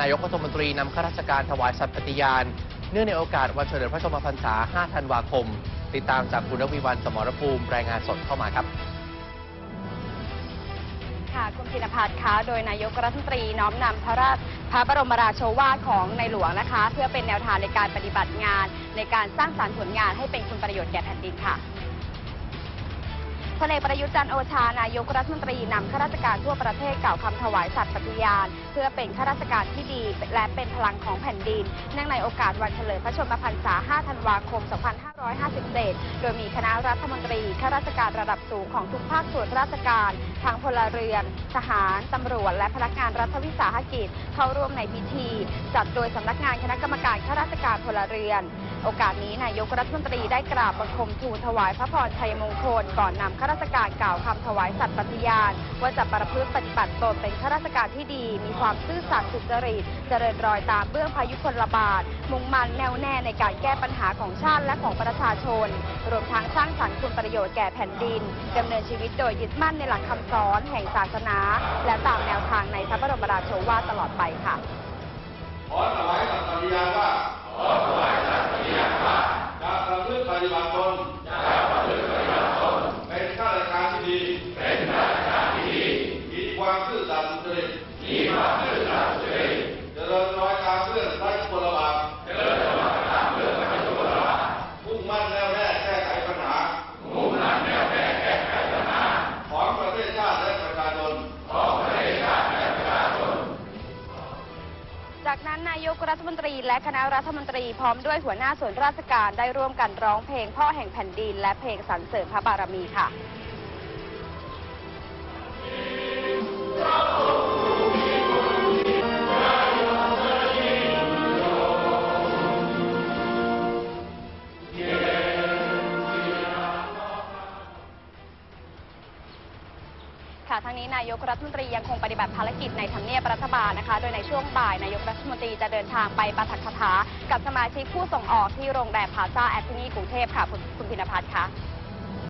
นายกรัฐมนตรีนำข้าราชการถวายสัตย์ปฏิญาณ เนื่องในโอกาสวันเฉลิมพระชนมพรรษา 5 ธันวาคม ติดตามจากคุณรวีวันสมรภูมิรายงานสดเข้ามาครับค่ะคุณพินพัฒน์คะโดยนายกรัฐมนตรีน้อมนำพระราชพระบรมราโชวาทของในหลวงนะคะ เพื่อเป็นแนวทางในการปฏิบัติงาน ในการสร้างสรรค์ผลงานให้เป็นคุณประโยชน์แก่แผ่นดินค่ะ พลเอกประยุทธ์จันโอชานายกรัฐมนตรีนำข้าราชการทั่วประเทศกล่าวคำถวายสัตย์ปฏิญาณ เพื่อเป็นข้าราชการที่ดี และเป็นพลังของแผ่นดินเนื่องในโอกาสวันเฉลิมพระชนมพรรษา 5 ธันวาคม 2557 โดยมีคณะรัฐมนตรีข้าราชการระดับสูงของทุกภาคส่วนราชการทั้งพลเรือน ทหาร ตำรวจ และพนักงานรัฐวิสาหกิจ เข้าร่วมในพิธี จัดโดยสำนักงานคณะกรรมการข้าราชการพลเรือน โอกาสนี้นายกรัฐมนตรีได้กราบบังคมทูลถวายพระพรชัยมงคล ก่อนนำข้าราชการกล่าวคำถวายสัตย์ปฏิญาณ ว่าจะประพฤติปฏิบัติตนเป็นข้าราชการที่ดี มีความซื่อสัตย์สุจริต เจริญรอยตามเบื้องพายุพลบาท มุ่งมั่นแน่วแน่ในการแก้ปัญหาของชาติและของประชาชน รวมทั้งสร้างสรรค์คุณประโยชน์แก่แผ่นดินดำเนินชีวิตโดยยึดมั่นในหลักคำสอน แห่งศาสนา และตามแนวทางในพระบรมราโชวาทตลอดไปค่ะขอถวายสัตย์ปฏิญาณว่า ขอถวายสัตย์ปฏิญาณว่า จะประพฤติป ฏิบัติตนจะประพฤติปฏิบัติตนเป็นข้าราชการที่ดีเป็นข้าราชการที่ดีมีความซื่อสัตย์สุจริตมีความ กรัฐมนตรี และคณะรัฐมนตรีพร้อมด้วยหัวหน้าส่วนราชการได้ร่วมกันร้องเพลงพ่อแห่งแผ่นดิน และเพลงสรรเสริญพระบารมีค่ะ ค่ะทั้งนี้นายกรัฐมนตรียังคงปฏิบัติภารกิจในทำเนียบรัฐบาลนะคะ โดยในช่วงบ่ายนายกรัฐมนตรีจะเดินทางไปปาฐกถากับสมาชิกผู้ส่งออกที่โรงแรมพาซาแอคทินีกรุงเทพค่ะคุณพินภัทรค่ะ